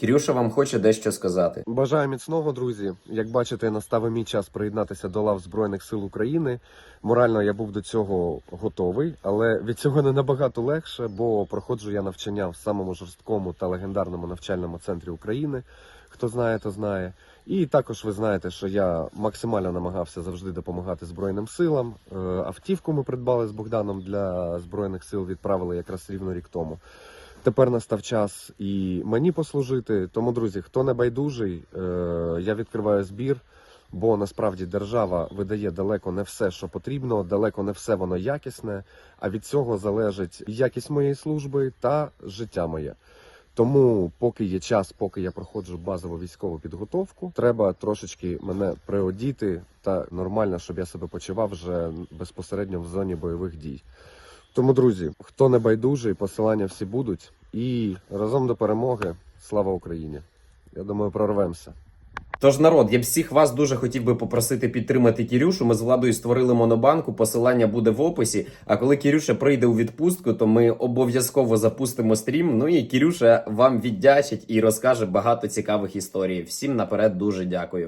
Кірюша вам хоче дещо сказати. Бажаю міцного, друзі. Як бачите, настав мій час приєднатися до лав Збройних сил України. Морально я був до цього готовий, але від цього не набагато легше, бо проходжу я навчання в самому жорсткому та легендарному навчальному центрі України. Хто знає, то знає. І також ви знаєте, що я максимально намагався завжди допомагати Збройним силам. Е, Автівку ми придбали з Богданом для Збройних сил, відправили якраз рівно рік тому. Тепер настав час і мені послужити. Тому, друзі, хто не байдужий, е, я відкриваю збір, бо насправді держава видає далеко не все, що потрібно, далеко не все воно якісне. А від цього залежить якість моєї служби та життя моє. Тому, поки є час, поки я проходжу базову військову підготовку, треба трошечки мене приодіти та нормально, щоб я себе почував вже безпосередньо в зоні бойових дій. Тому, друзі, хто не байдужий, посилання всі будуть. І разом до перемоги. Слава Україні! Я думаю, прорвемося. Тож, народ, я б всіх вас дуже хотів би попросити підтримати Кірюшу. Ми з владою створили монобанку. Посилання буде в описі. А коли Кірюша прийде у відпустку, то ми обов'язково запустимо стрім. Ну і Кірюша вам віддячить і розкаже багато цікавих історій. Всім наперед дуже дякую.